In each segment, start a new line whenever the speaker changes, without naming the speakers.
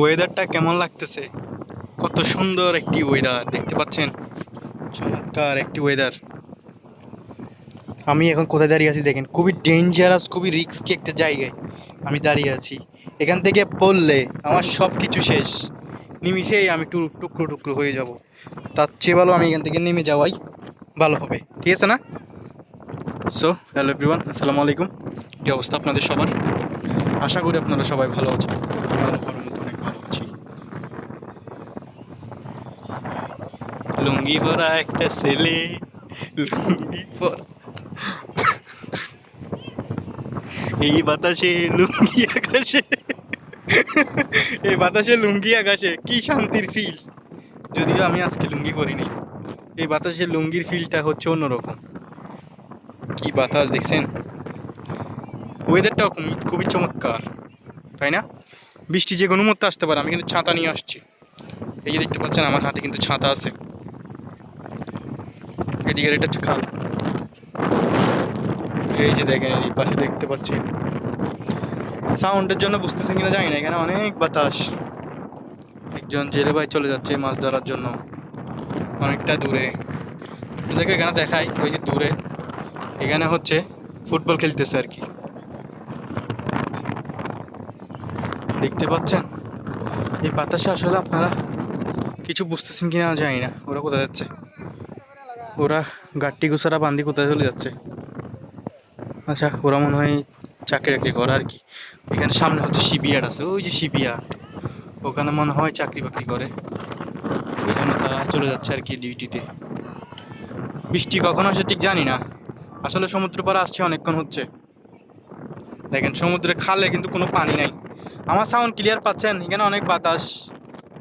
ওয়েদারটা কেমন লাগতেছে? কত সুন্দর একটি ওয়েদার দেখতে পাচ্ছেন? চমৎকার একটি ওয়েদার আমি এখন কোথায় দাঁড়িয়ে আছি দেখেন, খুবই ডেঞ্জারাস খুবই রিস্কি একটা জায়গায় আমি দাঁড়িয়ে আছি। এখান থেকে পড়লে আমার সব কিছু শেষ। নিমিষেই আমি একটু টুকরো টুকরো হয়ে যাব। তার চেয়ে ভালো আমি এখান থেকে নেমে যাওয়াই ভালো হবে। ঠিক আছে না? সো হ্যালো এভরিওয়ান আসসালামু আলাইকুম। কী অবস্থা আপনাদের সবার? আশা করি আপনারা সবাই ভালো আছেন আমি আল্লাহর মতো অনেক ভালো আছি লুঙ্গি পরা একটা ছেলে, লুঙ্গি পরা। এই বাতাসে, লুঙ্গি আকাশে। এই বাতাসে, লুঙ্গি আকাশে, কি শান্তির ফিল যদিও আমি আজকে লুঙ্গি করিনি এই বাতাসে, লুঙ্গির ফিলটা হচ্ছে অন্যরকম। কি বাতাস, দেখছেন? ওয়েদারটাও খুবই- চমৎকার, তাই না? বৃষ্টি যে কোনো মুহূর্তে আসতে পারে, আমি কিন্তু ছাতা নিয়ে আসছি। এই যে দেখতে পাচ্ছেন, আমার হাতে কিন্তু ছাতা আছে। এদিকে এটা হচ্ছে খাল। এই যে দেখেন, এই পাশে দেখতে পাচ্ছেন। সাউন্ডের জন্য বুঝতেছেন কিনা জানি না, এখানে অনেক বাতাস। একজন জেলে ভাই চলে যাচ্ছে মাছ ধরার জন্য। অনেকটা দূরে। আপনাদেরকে এখানে দেখাই, ওই যে দূরে। এখানে হচ্ছে ফুটবল খেলতেছে আর কি। দেখতে পাচ্ছেন? এই বাতাসে আসলে আপনারা কিছু বুঝতেছেন কিনা জানি না। ওরা কোথায় যাচ্ছে? ওরা গাট্টি গুছারা বান্দি কোথায় চলে যাচ্ছে? আচ্ছা ওরা মনে হয় চাকরি বাকরি করে আর কি। এখানে সামনে হচ্ছে শিবিয়ার্ড আছে। ওই যে শিবিয়ার্ড ওখানে মনে হয় চাকরি বাকরি করে। ওই জন্য তারা চলে যাচ্ছে আর কি ডিউটিতে। বৃষ্টি কখন আসে ঠিক জানি না। আসলে সমুদ্র পাড়ে আসছে, অনেকক্ষণ হচ্ছে। দেখেন সমুদ্রে খালে কিন্তু কোনো পানি নাই। আমার সাউন্ড ক্লিয়ার পাচ্ছেন? এখানে অনেক বাতাস।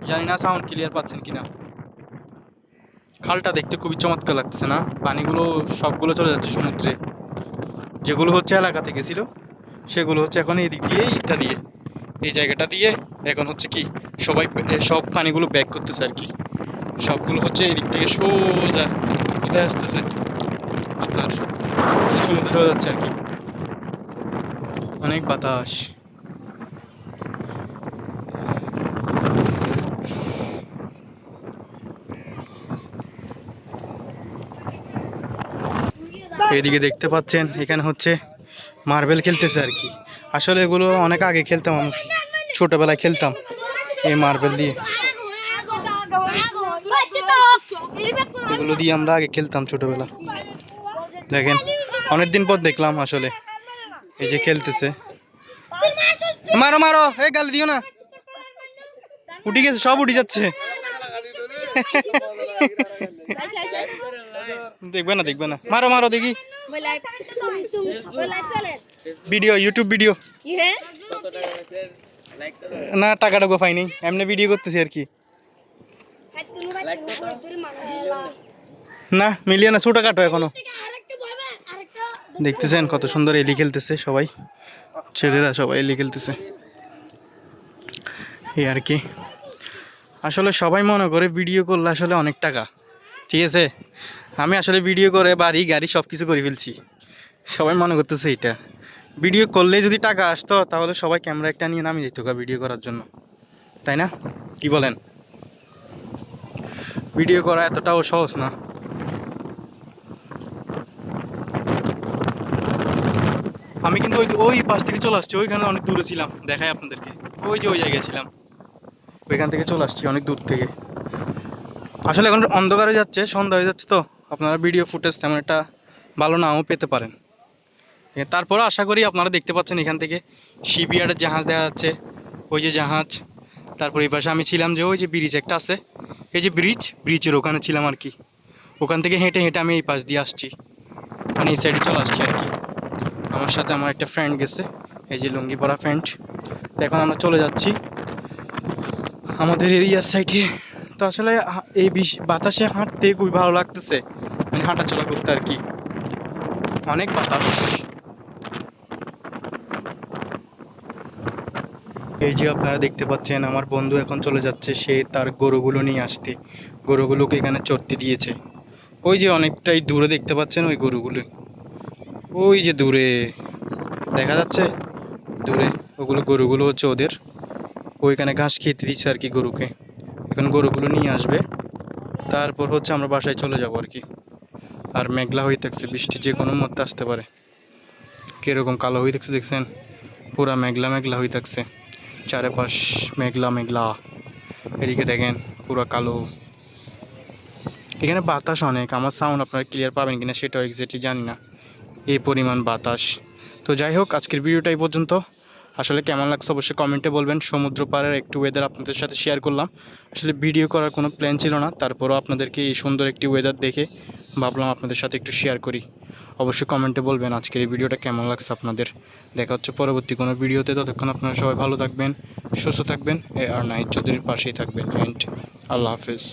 জানি না সাউন্ড ক্লিয়ার পাচ্ছেন কিনা। খালটা দেখতে খুবই চমৎকার লাগছে না? পানিগুলো সবগুলো চলে যাচ্ছে সমুদ্রে। যেগুলো হচ্ছে এলাকা থেকে ছিল, সেগুলো হচ্ছে এখন এই দিক দিয়ে এইটা দিয়ে। এই জায়গাটা দিয়ে এখন হচ্ছে কি, সবাই সব পানিগুলো ব্যাক করতেছে আর কি। সবগুলো হচ্ছে এই দিক থেকে সোজা কোথায় আসতেছে? আপনার সমুদ্রে চলে যাচ্ছে আর কি। অনেক বাতাস। এইদিকে দেখতে পাচ্ছেন, এখানে হচ্ছে মার্বেল খেলতেছে আর কি। আসলে এগুলো অনেক আগে খেলতাম আমি, ছোটোবেলায় খেলতাম এই মার্বেল দিয়ে। এগুলো দিয়ে আমরা আগে খেলতাম ছোটোবেলা। দেখেন অনেক দিন পর দেখলাম আসলে, এই যে খেলতেছে। মারো মারো, এই গালি দিও না। উঠে গেছে, সব উঠে যাচ্ছে। দেখবে না দেখবে না। মারো মারো, দেখি। Video YouTube video. না টাকা টাকা পাইনি। এমনি ভিডিও করতেছি আর কি। না, মিলিয়ে না, ছোটো কাটো এখনও। দেখতেছেন কত সুন্দর এলি খেলতেছে সবাই। ছেলেরা সবাই এলি খেলতেছে। এই আর কি। আসলে সবাই মনে করে ভিডিও করলে আসলে অনেক টাকা। ঠিক আছে? আমি আসলে ভিডিও করে, বাড়ি, গাড়ি সব কিছু করে ফেলছি। সবাই মনে করতেছে এটা ভিডিও করলে যদি টাকা আসতো, তাহলে সবাই ক্যামেরা একটা নিয়ে নামিয়ে যেত ভিডিও করার জন্য। তাই না? কি বলেন? ভিডিও করা এতটাও সহজ না। আমি কিন্তু ওই ওই পাশ থেকে চলে আসছি, ওইখানে অনেক দূরে ছিলাম, দেখাই আপনাদেরকে। ওই যে ওই জায়গায় ছিলাম। ওইখান থেকে চলে আসছি, অনেক দূর থেকে। আসলে এখন অন্ধকারে যাচ্ছে, সন্ধ্যা হয়ে যাচ্ছে তো। আপনারা ভিডিও ফুটেজ তেমন একটা ভালো নাও পেতে পারেন। তারপরে আশা করি আপনারা দেখতে পাচ্ছেন এখান থেকে শিপইয়ার্ডের জাহাজ দেখা যাচ্ছে। ওই যে জাহাজ, তারপর এই পাশে আমি ছিলাম যে ওই যে ব্রিজ একটা আছে। এই যে ব্রিজ ব্রিজের ওখানে ছিলাম আর কি। ওখান থেকে হেঁটে হেঁটে আমি এই পাশ দিয়ে আসছি। মানে এই সাইডে চলে আসছি আর কি। আমার সাথে আমার একটা ফ্রেন্ড গেছে, এই যে লুঙ্গি পরা ফ্রেন্ড তো এখন আমরা চলে যাচ্ছি। আমাদের এরিয়ার সাইডে তো আসলে এই বিশ- বাতাসে হাঁটতে খুবই ভালো লাগতেছে। মানে হাঁটা চলা করতে আর কি। অনেক বাতাস। এই যে আপনারা দেখতে পাচ্ছেন, আমার বন্ধু এখন চলে যাচ্ছে, সে তার গরুগুলো নিয়ে আসতে। গরুগুলোকে এখানে চড়তে দিয়েছে। ওই যে অনেকটাই দূরে দেখতে পাচ্ছেন ওই গরুগুলো। ওই যে দূরে। দেখা যাচ্ছে? দূরে। ওগুলো গরুগুলো হচ্ছে ওদের। ওইখানে ঘাস খেতে দিচ্ছে আর কি গরুকে। এখন গরুগুলো নিয়ে আসবে। তারপর হচ্ছে আমরা বাসায় চলে যাব আর কি। আর মেঘলা হয়ে থাকছে, বৃষ্টি যে কোনো মধ্যে আসতে পারে। কীরকম কালো হয়ে থাকছে দেখছেন? পুরা মেঘলা মেঘলা হয়ে থাকছে। চারপাশ মেঘলা মেঘলা। এদিকে দেখেন পুরা কালো। এখানে বাতাস অনেক, আমার সাউন্ড আপনারা ক্লিয়ার পাবেন কিনা সেটাও এক্স্যাক্টলি জানি না। এই পরিমাণ বাতাস। তো যাই হোক, আজকের ভিডিওটা এই পর্যন্ত। আসলে কেমন লাগছে অবশ্যই কমেন্টে বলবেন। সমুদ্র পাড়ের একটু ওয়েদার আপনাদের সাথে শেয়ার করলাম। আসলে ভিডিও করার কোনো প্ল্যান ছিল না, তারপরও আপনাদেরকে এই সুন্দর একটি ওয়েদার দেখে ভাবলাম আপনাদের সাথে একটু শেয়ার করি। অবশ্যই কমেন্টে বলবেন আজকের এই ভিডিওটা কেমন লাগছে আপনাদের। দেখা হচ্ছে পরবর্তী কোনো ভিডিওতে ততক্ষণ আপনারা সবাই ভালো থাকবেন, সুস্থ থাকবেন আর নাইট চৌধুরীর পাশেই থাকবেন। অ্যান্ড আল্লাহ হাফেজ।